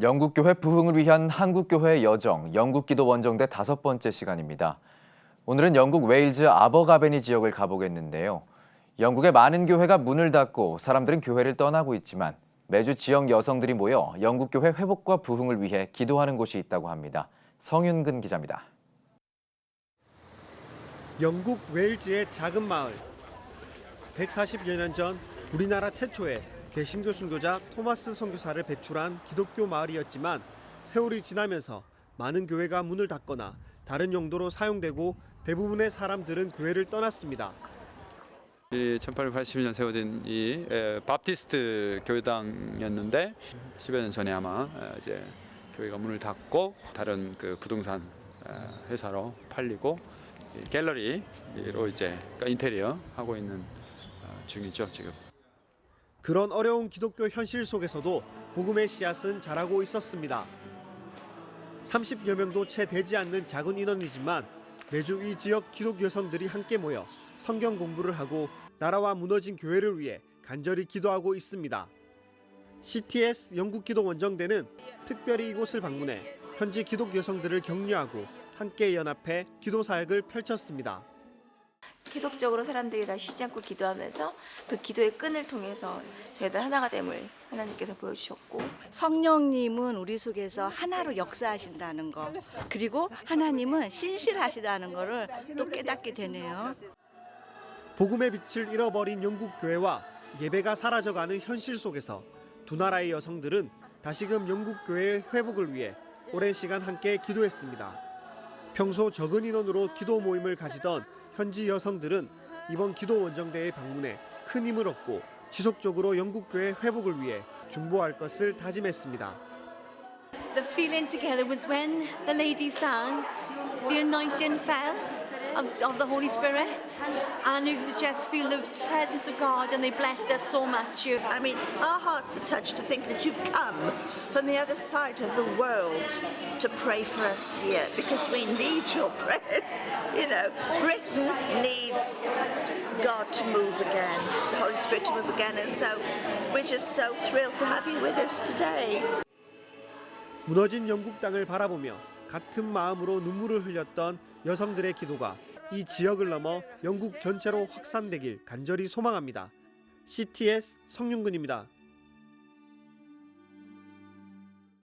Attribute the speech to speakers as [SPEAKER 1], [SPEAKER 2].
[SPEAKER 1] 영국교회 부흥을 위한 한국교회의 여정, 영국기도 원정대 다섯 번째 시간입니다. 오늘은 영국 웨일즈 아버가베니 지역을 가보겠는데요. 영국의 많은 교회가 문을 닫고 사람들은 교회를 떠나고 있지만 매주 지역 여성들이 모여 영국교회 회복과 부흥을 위해 기도하는 곳이 있다고 합니다. 성윤근 기자입니다.
[SPEAKER 2] 영국 웨일즈의 작은 마을. 140여 년 전 우리나라 최초의 개신교 순교자 토마스 선교사를 배출한 기독교 마을이었지만 세월이 지나면서 많은 교회가 문을 닫거나 다른 용도로 사용되고 대부분의 사람들은 교회를 떠났습니다.
[SPEAKER 3] 이 1880년 세워진 이 에, 바프티스트 교회당이었는데 10여 년 전에 아마 에, 이제 교회가 문을 닫고 다른 그 부동산 에, 회사로 팔리고 이 갤러리로 이제 그러니까 인테리어 하고 있는 어, 중이죠 지금.
[SPEAKER 2] 그런 어려운 기독교 현실 속에서도 복음의 씨앗은 자라고 있었습니다. 30여 명도 채 되지 않는 작은 인원이지만 매주 이 지역 기독 여성들이 함께 모여 성경 공부를 하고 나라와 무너진 교회를 위해 간절히 기도하고 있습니다. CTS 영국 기도 원정대는 특별히 이곳을 방문해 현지 기독 여성들을 격려하고 함께 연합해 기도 사역을 펼쳤습니다.
[SPEAKER 4] 계속적으로 사람들이 다 쉬지 않고 기도하면서 그 기도의 끈을 통해서 저희들 하나가 됨을 하나님께서 보여주셨고
[SPEAKER 5] 성령님은 우리 속에서 하나로 역사하신다는 거 그리고 하나님은 신실하시다는 거를 또 깨닫게 되네요.
[SPEAKER 2] 복음의 빛을 잃어버린 영국 교회와 예배가 사라져가는 현실 속에서 두 나라의 여성들은 다시금 영국 교회의 회복을 위해 오랜 시간 함께 기도했습니다. 평소 적은 인원으로 기도 모임을 가지던 현지 여성들은 이번 기도 원정대에 방문해 큰 힘을 얻고 지속적으로 영국 교회 회복을 위해 중보할 것을 다짐했습니다.
[SPEAKER 6] The feeling together was when the lady sang, the anointing fell of, of the Holy Spirit, and you could just feel the presence of God, and they blessed us so much. You-
[SPEAKER 7] I mean, our hearts are touched to think that you've come from the other side of the world to pray for us here because we need your prayers. You know, Britain needs God to move again, the Holy Spirit to move again, and so we're just so thrilled to have you with us today.
[SPEAKER 2] 무너진 영국 땅을 바라보며 같은 마음으로 눈물을 흘렸던 여성들의 기도가 이 지역을 넘어 영국 전체로 확산되길 간절히 소망합니다. CTS 성윤근입니다.